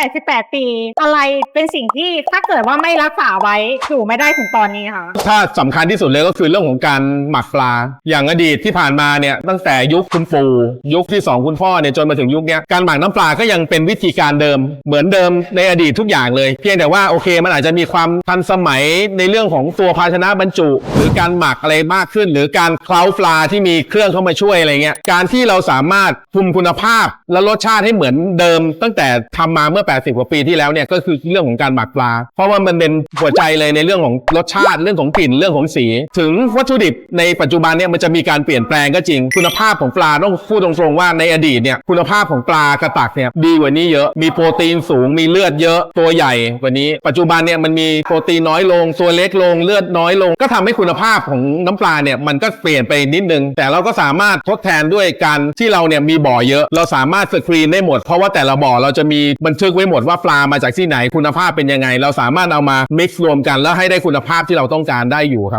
88 ปี อะไรเป็นสิ่งที่ถ้าเกิดว่าไม่รักษาไว้อยู่ไม่ได้ถึงตอนนี้คะถ้าสำคัญที่สุดเลยก็คือเรื่องของการหมักปลา อย่างอดีตที่ผ่านมาเนี่ยตั้งแต่ยุคคุณปู่ยุคที่ 2 คุณพ่อเนี่ยจนมาถึงยุคเนี้ยการหมักน้ำปลาก็ยังเป็นวิธีการเดิม เหมือนเดิมในอดีตทุกอย่างเลย เพียงแต่ว่าโอเค มันอาจจะมีความทันสมัยในเรื่องของตัวภาชนะบรรจุ หรือการหมักอะไรมากขึ้น หรือการเคล้าปลาที่มีเครื่องเข้ามาช่วยอะไรเงี้ยการที่เราสามารถคุมคุณภาพและรสชาติให้เหมือนเดิม ตั้งแต่ทำมาเมื่อ80 กว่าปีที่แล้วเนี่ยก็คือเรื่องของการหมักปลา เพราะว่ามันเป็นหัวใจเลยในเรื่องของรสชาติเรื่องของกลิ่นเรื่องของสี ถึงวัตถุดิบในปัจจุบันเนี่ยมันจะมีการเปลี่ยนแปลงก็จริง คุณภาพของปลาต้องพูดตรงๆว่าในอดีตเนี่ยคุณภาพของปลากระตักเนี่ยดีกว่านี้เยอะมีโปรตีนสูงมีเลือดเยอะตัวใหญ่กว่านี้ ปัจจุบันเนี่ยมันมีโปรตีนน้อยลงตัวเล็กลงเลือดน้อยลง ก็ทำให้คุณภาพของน้ำปลาเนี่ยมันก็เปลี่ยนไปนิดนึง แต่เราก็สามารถทดแทนด้วยการที่เราเนี่ยมีบ่อเยอะ เราสามารถสกรีนได้หมด เพราะว่าแต่ละบ่อเราจะมีบันทึกว้หมดว่าปลามาจากที่ไหนคุณภาพเป็นยังไง เราสามารถเอามา mix รวมกันแล้วให้ได้คุณภาพที่เราต้องการได้อยู่ครับ